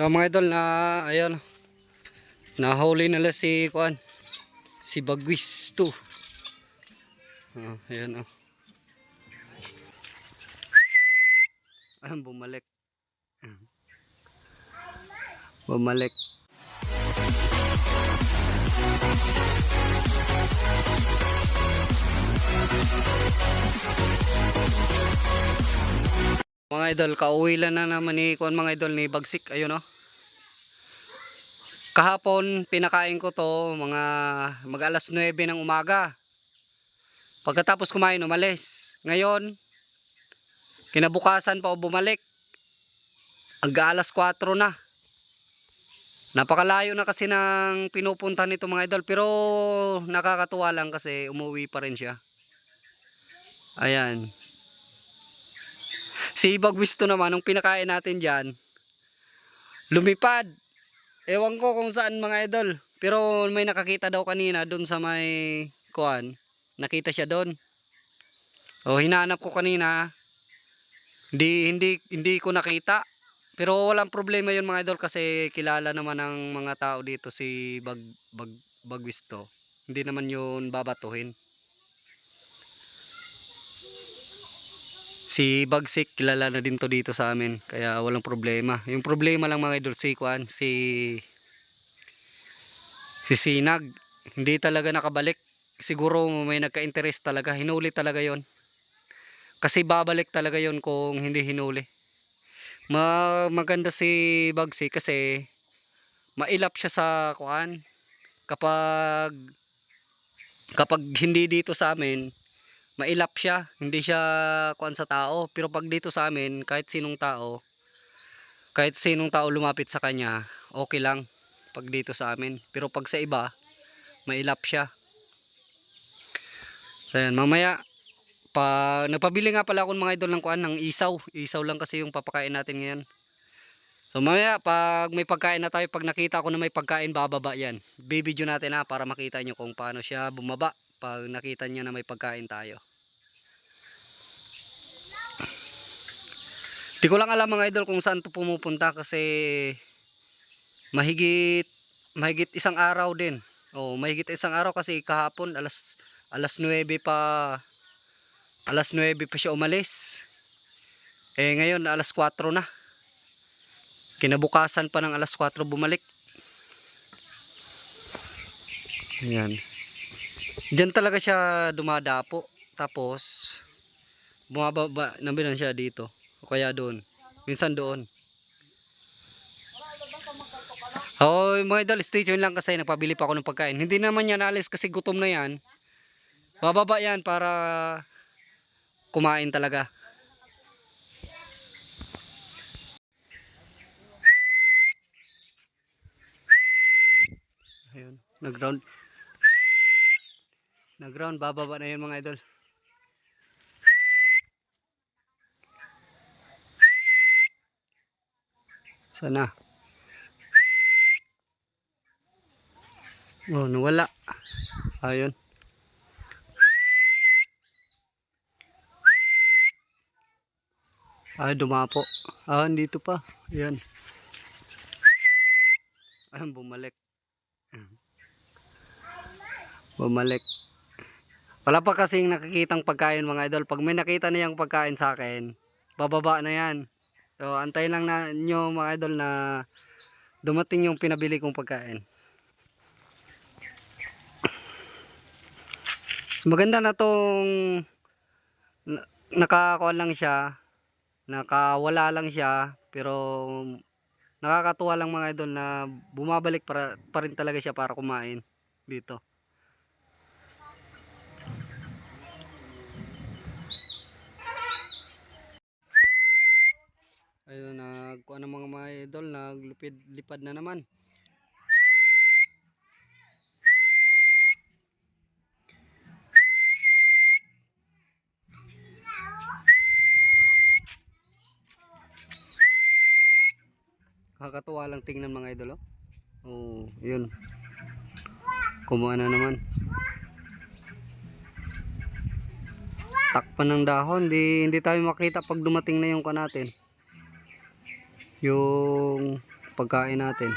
So mga idol na ayun nahuli nila si kuan si Bagwis 2. Oh, ayun oh. Ayun bumalik. Bumalik. Mga idol, kauwi lang na naman ni kuan mga idol ni Bagsik, ayun oh. Kahapon pinakain ko to mga mag alas 9 ng umaga. Pagkatapos kumain umalis. Ngayon kinabukasan pa o bumalik. Ang alas 4 na. Napakalayo na kasi ng pinupunta nito mga idol pero nakakatuwa lang kasi umuwi pa rin siya. Ayan. Si Bagwisto naman, nung pinakain natin dyan, lumipad. Ewan ko kung saan mga idol. Pero may nakakita daw kanina doon sa may kuan. Nakita siya doon. O hinanap ko kanina. Hindi hindi hindi ko nakita. Pero walang problema 'yon mga idol kasi kilala naman ng mga tao dito si Bag Bag Bagwisto. Hindi naman 'yun babatuhin. Si Bagsik kilala na din to dito sa amin kaya walang problema. Yung problema lang mga idol si Kwan, si si Sinag hindi talaga nakabalik. Siguro may nagka-interest talaga, hinuli talaga 'yon. Kasi babalik talaga 'yon kung hindi hinuli. Ma maganda si Bagsik kasi mailap siya sa Kwan kapag kapag hindi dito sa amin mailap siya, hindi siya kuan sa tao. Pero pag dito sa amin, kahit sinong tao, kahit sinong tao lumapit sa kanya, okay lang pag dito sa amin. Pero pag sa iba, mailap siya. So yan, mamaya, pa, nagpabili nga pala ako mga idol ng kuan ng isaw. Isaw lang kasi yung papakain natin ngayon. So mamaya, pag may pagkain na tayo, pag nakita ko na may pagkain, bababa yan. Bibidyo natin ha, para makita nyo kung paano siya bumaba pag nakita niya na may pagkain tayo. Di ko lang alam mga idol kung saan to pumupunta kasi mahigit mahigit isang araw din. Oh, mahigit isang araw kasi kahapon alas alas 9 pa alas 9 pa siya umalis. Eh ngayon alas 4 na. Kinabukasan pa ng alas 4 bumalik. Ayan. Diyan talaga siya dumadapo. Tapos bumababa namin siya dito. O kaya doon. Minsan doon. Oo, mga idol, stay tuned lang kasi nagpabili pa ako ng pagkain. Hindi naman yan alis kasi gutom na yan. Bababa yan para kumain talaga. Ayun, nag-ground. Nag-ground, bababa na yun mga idol. Sana. Oh, nawala. Ayun. Ay, dumapo. Ah, dito pa. Ayan. Ayun, bumalik. Bumalik. Wala pa kasing nakikitang pagkain mga idol. Pag may nakita na yung pagkain sa akin, bababa na yan. So, antayin lang na nyo mga idol na dumating yung pinabili kong pagkain. Mas maganda na tong na- nakakuha lang siya, nakawala lang siya, pero nakakatuwa lang mga idol na bumabalik para, pa rin talaga siya para kumain dito. Ayun, nagkuha ng mga mga idol, naglupid lipad na naman. Kakatuwa lang tingnan mga idol, oh. Oh, yun. Kumuha na naman. Takpan ng dahon, di, hindi tayo makita pag dumating na yung kanatin yung pagkain natin.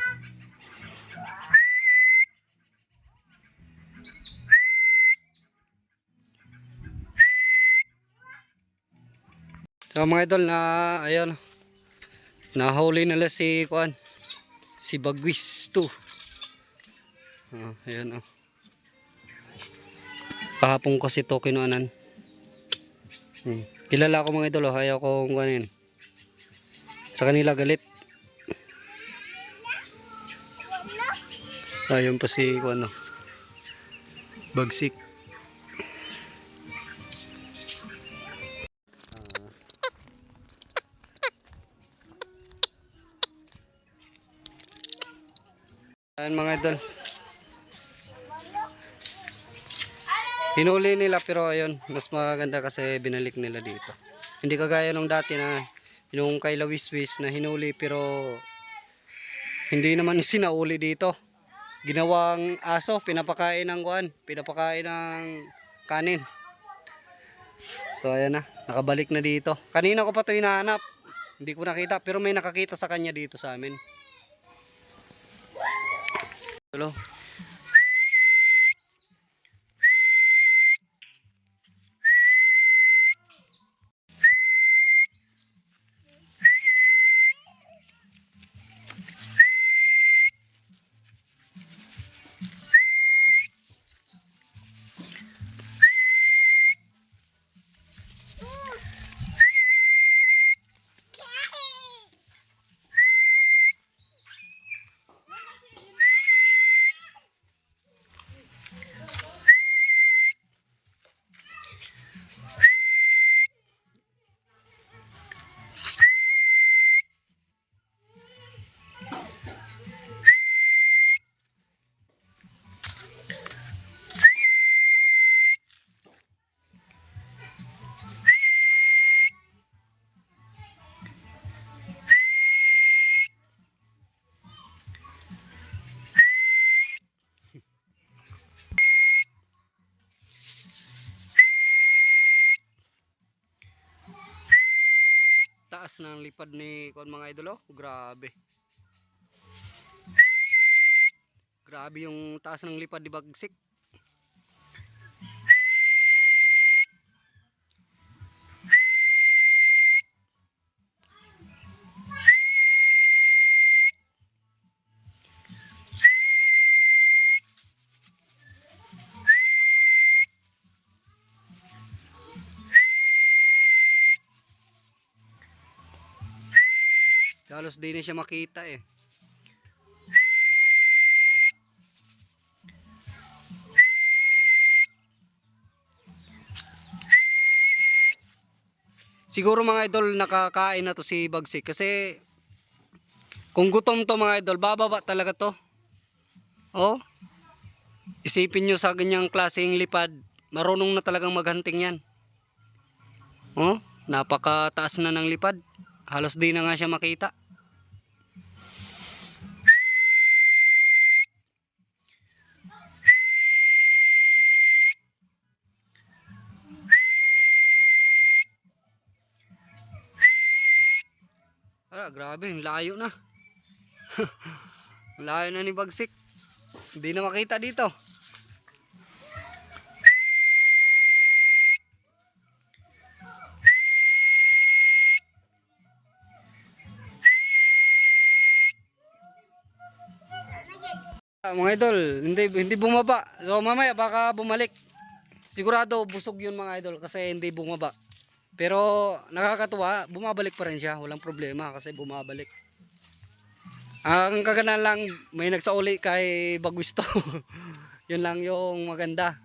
So mga idol na ayun nahuli nila si Kuan si Bagwis 2. Oh, ayun oh. Kahapon kasi to kinuanan. Hmm. Kilala ko mga idol, oh. ayaw kong kuanin. Sa kanila galit. Ayun pa si ano. Bagsik. Ayan mga idol. Hinuli nila pero ayun, mas maganda kasi binalik nila dito. Hindi kagaya nung dati na yung kay Lawiswis na hinuli pero hindi naman sinauli dito. Ginawang aso, pinapakain ng kuan, pinapakain ng kanin. So ayan na, nakabalik na dito. Kanina ko pa ito hinahanap. Hindi ko nakita pero may nakakita sa kanya dito sa amin. Hello. Taas ng lipad ni kon mga idol oh. Grabe. Grabe yung taas ng lipad ni Bagsik. Halos di na siya makita eh. Siguro mga idol nakakain na to si Bagsik kasi kung gutom to mga idol bababa talaga to. Oh. Isipin nyo sa ganyang klaseng lipad, marunong na talagang maghunting yan. Oh, napakataas na ng lipad. Halos di na nga siya makita. Ah, grabe, layo na. Layo na ni Bagsik. Hindi na makita dito. Ah, mga idol, hindi hindi bumaba. So mamaya baka bumalik. Sigurado busog 'yun mga idol kasi hindi bumaba. Pero nakakatuwa, bumabalik pa rin siya. Walang problema kasi bumabalik. Ang kagana lang, may nagsauli kay Bagwisto. Yun lang yung maganda.